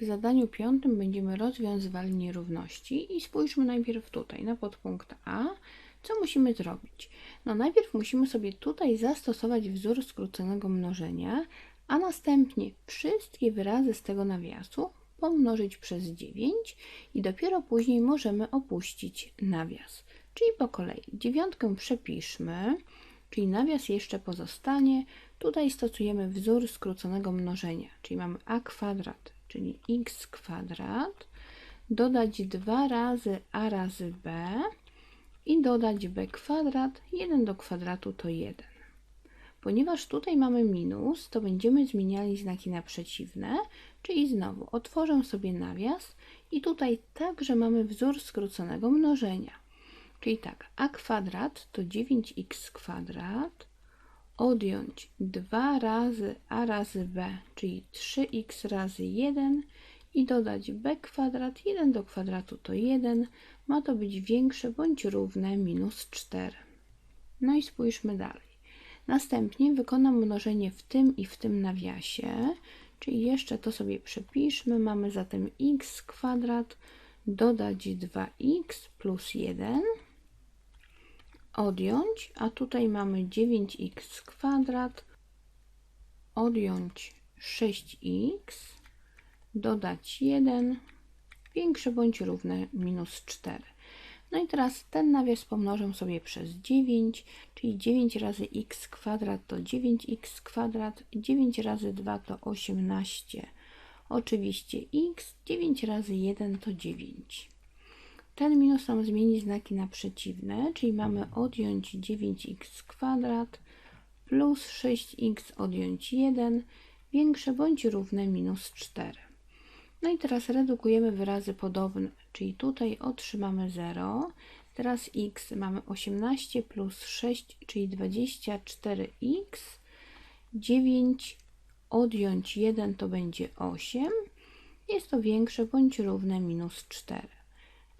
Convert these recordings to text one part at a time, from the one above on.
W zadaniu piątym będziemy rozwiązywali nierówności i spójrzmy najpierw tutaj na podpunkt A. Co musimy zrobić? No najpierw musimy sobie tutaj zastosować wzór skróconego mnożenia, a następnie wszystkie wyrazy z tego nawiasu pomnożyć przez 9 i dopiero później możemy opuścić nawias. Czyli po kolei dziewiątkę przepiszmy, czyli nawias jeszcze pozostanie. Tutaj stosujemy wzór skróconego mnożenia, czyli mamy a kwadrat, czyli x kwadrat, dodać 2 razy a razy b i dodać b kwadrat, 1 do kwadratu to 1. Ponieważ tutaj mamy minus, to będziemy zmieniali znaki na przeciwne, czyli znowu otworzę sobie nawias i tutaj także mamy wzór skróconego mnożenia. Czyli tak, a kwadrat to 9x kwadrat, odjąć 2 razy a razy b, czyli 3x razy 1 i dodać b kwadrat, 1 do kwadratu to 1, ma to być większe bądź równe minus 4. No i spójrzmy dalej. Następnie wykonam mnożenie w tym i w tym nawiasie, czyli jeszcze to sobie przepiszmy. Mamy zatem x kwadrat dodać 2x plus 1 odjąć, a tutaj mamy 9x kwadrat odjąć 6x dodać 1 większe bądź równe minus 4. No i teraz ten nawias pomnożę sobie przez 9, czyli 9 razy x kwadrat to 9x kwadrat, 9 razy 2 to 18. Oczywiście x, 9 razy 1 to 9. Ten minus nam zmieni znaki na przeciwne, czyli mamy odjąć 9x kwadrat plus 6x odjąć 1 większe bądź równe minus 4. No i teraz redukujemy wyrazy podobne, czyli tutaj otrzymamy 0. Teraz x mamy 18 plus 6, czyli 24x. 9 odjąć 1 to będzie 8. Jest to większe bądź równe minus 4.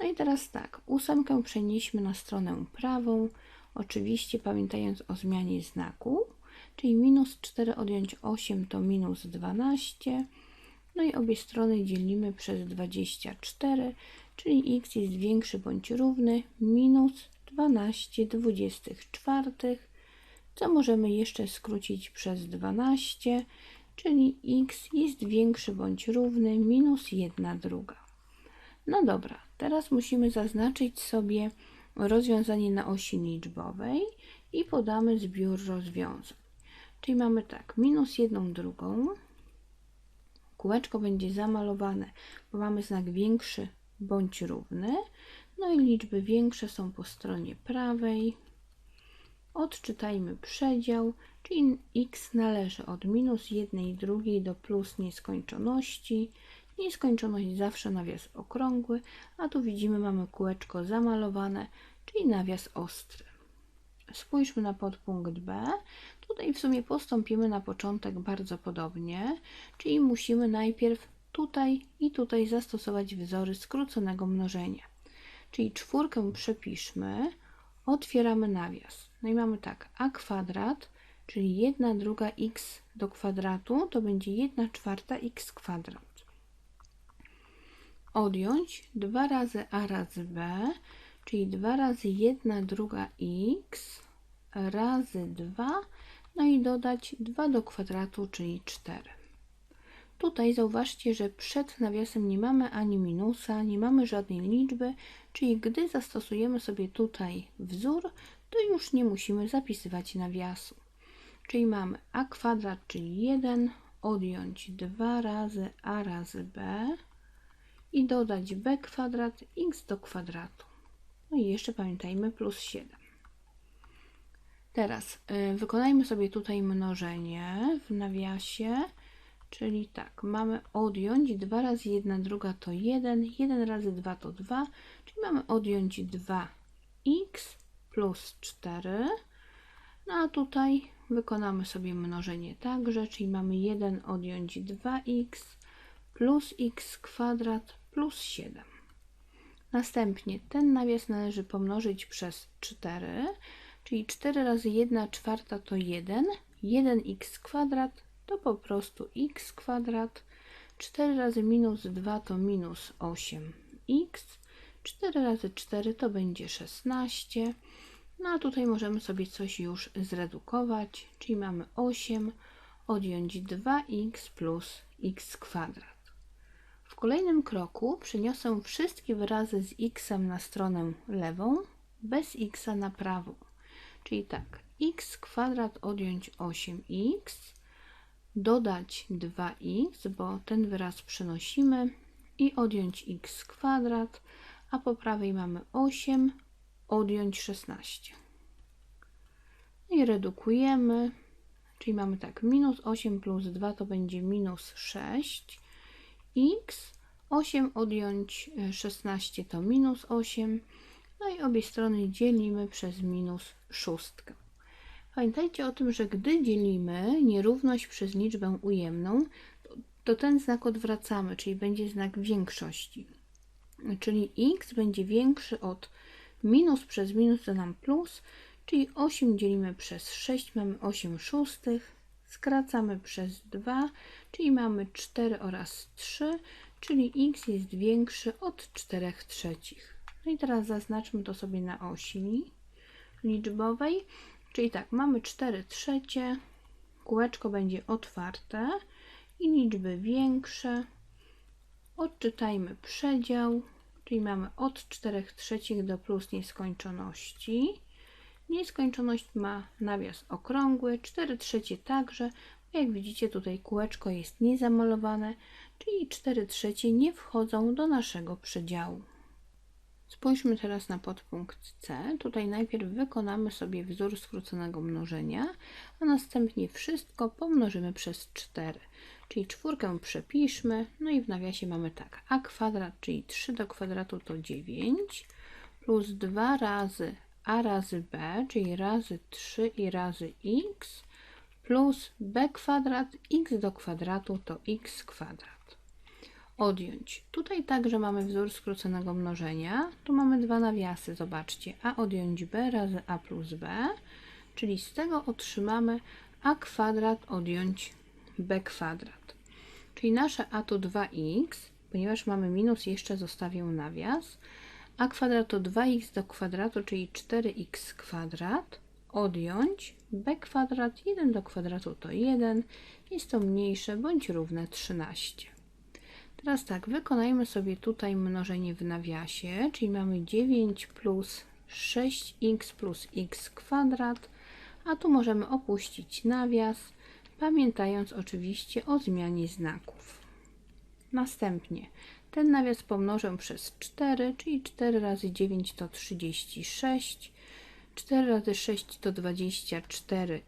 No i teraz tak, ósemkę przenieśmy na stronę prawą, oczywiście pamiętając o zmianie znaku, czyli minus 4 odjąć 8 to minus 12, no i obie strony dzielimy przez 24, czyli x jest większy bądź równy minus 12 24, co możemy jeszcze skrócić przez 12, czyli x jest większy bądź równy minus 1 druga. No dobra, teraz musimy zaznaczyć sobie rozwiązanie na osi liczbowej i podamy zbiór rozwiązań. Czyli mamy tak, minus 1 drugą, kółeczko będzie zamalowane, bo mamy znak większy bądź równy, no i liczby większe są po stronie prawej. Odczytajmy przedział, czyli x należy od minus 1 drugiej do plus nieskończoności, Nieskończoność zawsze nawias okrągły, a tu widzimy mamy kółeczko zamalowane, czyli nawias ostry. Spójrzmy na podpunkt B. Tutaj w sumie postąpimy na początek bardzo podobnie, czyli musimy najpierw tutaj i tutaj zastosować wzory skróconego mnożenia. Czyli czwórkę przepiszmy, otwieramy nawias. No i mamy tak, a kwadrat, czyli 1 druga x do kwadratu, to będzie 1 czwarta x kwadrat odjąć 2 razy a razy b, czyli 2 razy 1 druga x razy 2, no i dodać 2 do kwadratu, czyli 4. Tutaj zauważcie, że przed nawiasem nie mamy ani minusa, nie mamy żadnej liczby, czyli gdy zastosujemy sobie tutaj wzór, to już nie musimy zapisywać nawiasu. Czyli mamy a kwadrat, czyli 1, odjąć 2 razy a razy b, i dodać b kwadrat x do kwadratu. No i jeszcze pamiętajmy plus 7. Teraz y, wykonajmy sobie tutaj mnożenie w nawiasie, czyli tak, mamy odjąć 2 razy 1 druga to 1, 1 razy 2 to 2, czyli mamy odjąć 2x plus 4. No a tutaj wykonamy sobie mnożenie także, czyli mamy 1 odjąć 2x plus x kwadrat plus 7. Następnie ten nawias należy pomnożyć przez 4, czyli 4 razy 1 czwarta to 1, 1x kwadrat to po prostu x kwadrat, 4 razy minus 2 to minus 8x. 4 razy 4 to będzie 16. No a tutaj możemy sobie coś już zredukować, czyli mamy 8 odjąć 2x plus x kwadrat. Kolejnym kroku przeniosę wszystkie wyrazy z x na stronę lewą, bez x na prawą. Czyli tak, x kwadrat odjąć 8x, dodać 2x, bo ten wyraz przenosimy i odjąć x kwadrat, a po prawej mamy 8, odjąć 16. No I redukujemy, czyli mamy tak, minus 8 plus 2 to będzie minus 6, x, 8 odjąć 16 to minus 8, no i obie strony dzielimy przez minus szóstkę. Pamiętajcie o tym, że gdy dzielimy nierówność przez liczbę ujemną, to ten znak odwracamy, czyli będzie znak większości. Czyli x będzie większy od minus przez minus to nam plus, czyli 8 dzielimy przez 6, mamy 8 szóstych, skracamy przez 2, czyli mamy 4 oraz 3, czyli x jest większy od 4 trzecich. No i teraz zaznaczmy to sobie na osi liczbowej. Czyli tak, mamy 4 trzecie, kółeczko będzie otwarte i liczby większe. Odczytajmy przedział, czyli mamy od 4 trzecich do plus nieskończoności. Nieskończoność ma nawias okrągły, 4 trzecie także. Jak widzicie tutaj kółeczko jest niezamalowane, czyli 4 trzecie nie wchodzą do naszego przedziału. Spójrzmy teraz na podpunkt C. Tutaj najpierw wykonamy sobie wzór skróconego mnożenia, a następnie wszystko pomnożymy przez 4. Czyli czwórkę przepiszmy, no i w nawiasie mamy tak, a kwadrat, czyli 3 do kwadratu to 9, plus 2 razy a razy b, czyli razy 3 i razy x, plus b kwadrat, x do kwadratu to x kwadrat odjąć. Tutaj także mamy wzór skróconego mnożenia. Tu mamy dwa nawiasy, zobaczcie. a odjąć b razy a plus b, czyli z tego otrzymamy a kwadrat odjąć b kwadrat. Czyli nasze a to 2x, ponieważ mamy minus, jeszcze zostawię nawias. A kwadrat to 2x do kwadratu, czyli 4x kwadrat, odjąć b kwadrat, 1 do kwadratu to 1, jest to mniejsze bądź równe 13. Teraz tak, wykonajmy sobie tutaj mnożenie w nawiasie, czyli mamy 9 plus 6x plus x kwadrat, a tu możemy opuścić nawias, pamiętając oczywiście o zmianie znaków. Następnie ten nawias pomnożę przez 4, czyli 4 razy 9 to 36, 4 razy 6 to 24x,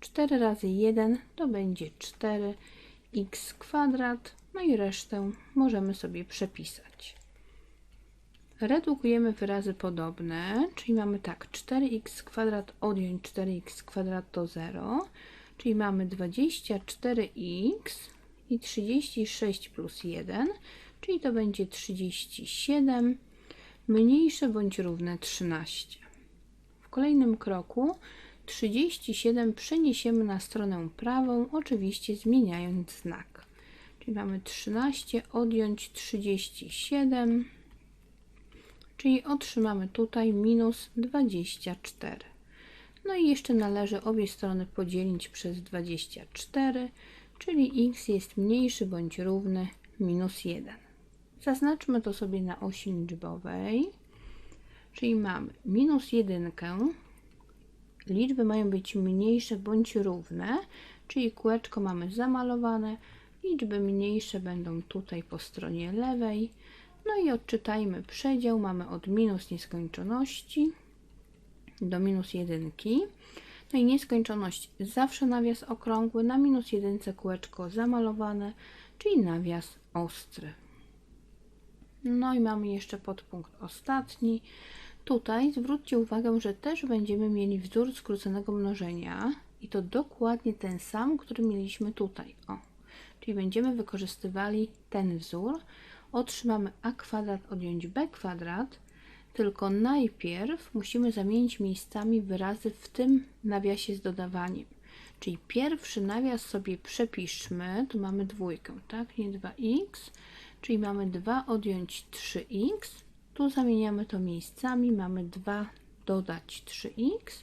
4 razy 1 to będzie 4x kwadrat, no i resztę możemy sobie przepisać. Redukujemy wyrazy podobne, czyli mamy tak 4x kwadrat odjąć 4x kwadrat to 0, czyli mamy 24x i 36 plus 1, czyli to będzie 37 mniejsze bądź równe 13. W kolejnym kroku 37 przeniesiemy na stronę prawą, oczywiście zmieniając znak. Czyli mamy 13 odjąć 37, czyli otrzymamy tutaj minus 24. No i jeszcze należy obie strony podzielić przez 24, czyli x jest mniejszy bądź równy minus 1. Zaznaczmy to sobie na osi liczbowej, czyli mamy minus 1. Liczby mają być mniejsze bądź równe, czyli kółeczko mamy zamalowane, Liczby mniejsze będą tutaj po stronie lewej. No i odczytajmy przedział. Mamy od minus nieskończoności do minus jedynki. No i nieskończoność zawsze nawias okrągły, na minus jedynce kółeczko zamalowane, czyli nawias ostry. No i mamy jeszcze podpunkt ostatni. Tutaj zwróćcie uwagę, że też będziemy mieli wzór skróconego mnożenia i to dokładnie ten sam, który mieliśmy tutaj. O, czyli będziemy wykorzystywali ten wzór, otrzymamy a kwadrat odjąć b kwadrat, tylko najpierw musimy zamienić miejscami wyrazy w tym nawiasie z dodawaniem. Czyli pierwszy nawias sobie przepiszmy, tu mamy dwójkę, tak, nie 2x, czyli mamy 2 odjąć 3x, tu zamieniamy to miejscami, mamy 2 dodać 3x,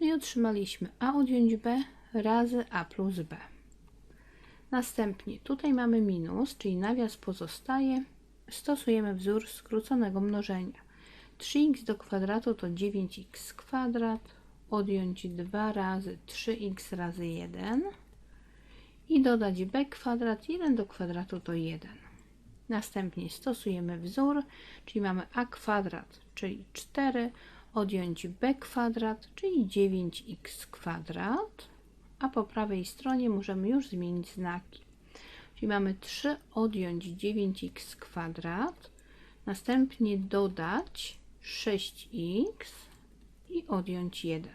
no i otrzymaliśmy a odjąć b razy a plus b. Następnie tutaj mamy minus, czyli nawias pozostaje, stosujemy wzór skróconego mnożenia. 3x do kwadratu to 9x kwadrat, odjąć 2 razy 3x razy 1 i dodać b kwadrat, 1 do kwadratu to 1. Następnie stosujemy wzór, czyli mamy a kwadrat, czyli 4, odjąć b kwadrat, czyli 9x kwadrat, a po prawej stronie możemy już zmienić znaki. Czyli mamy 3 odjąć 9x kwadrat, następnie dodać 6x i odjąć 1.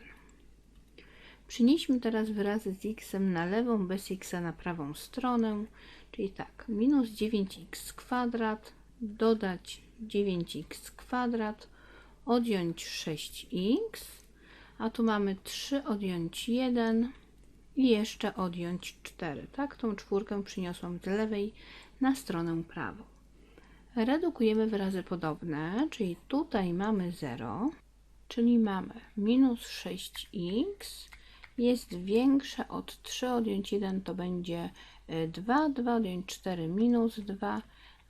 Przynieśmy teraz wyrazy z x na lewą, bez x na prawą stronę, czyli tak, minus 9x kwadrat, dodać 9x kwadrat, odjąć 6x, a tu mamy 3 odjąć 1 i jeszcze odjąć 4. Tak, tą czwórkę przyniosłam z lewej na stronę prawą. Redukujemy wyrazy podobne, czyli tutaj mamy 0, czyli mamy minus 6x jest większe od 3 odjąć 1 to będzie 2, 2 odjąć 4 minus 2,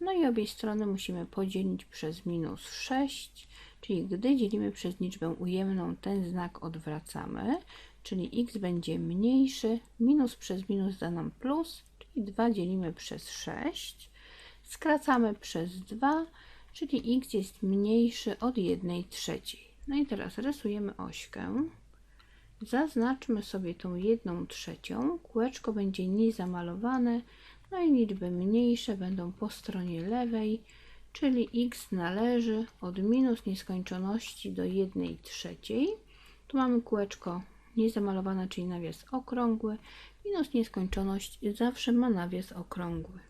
no i obie strony musimy podzielić przez minus 6, czyli gdy dzielimy przez liczbę ujemną, ten znak odwracamy, czyli x będzie mniejszy, minus przez minus da nam plus, czyli 2 dzielimy przez 6, skracamy przez 2, czyli x jest mniejszy od 1 trzeciej. No i teraz rysujemy ośkę. Zaznaczmy sobie tą 1 trzecią. Kółeczko będzie niezamalowane, no i liczby mniejsze będą po stronie lewej, czyli x należy od minus nieskończoności do 1 trzeciej. Tu mamy kółeczko niezamalowane, czyli nawias okrągły. Minus nieskończoność zawsze ma nawias okrągły.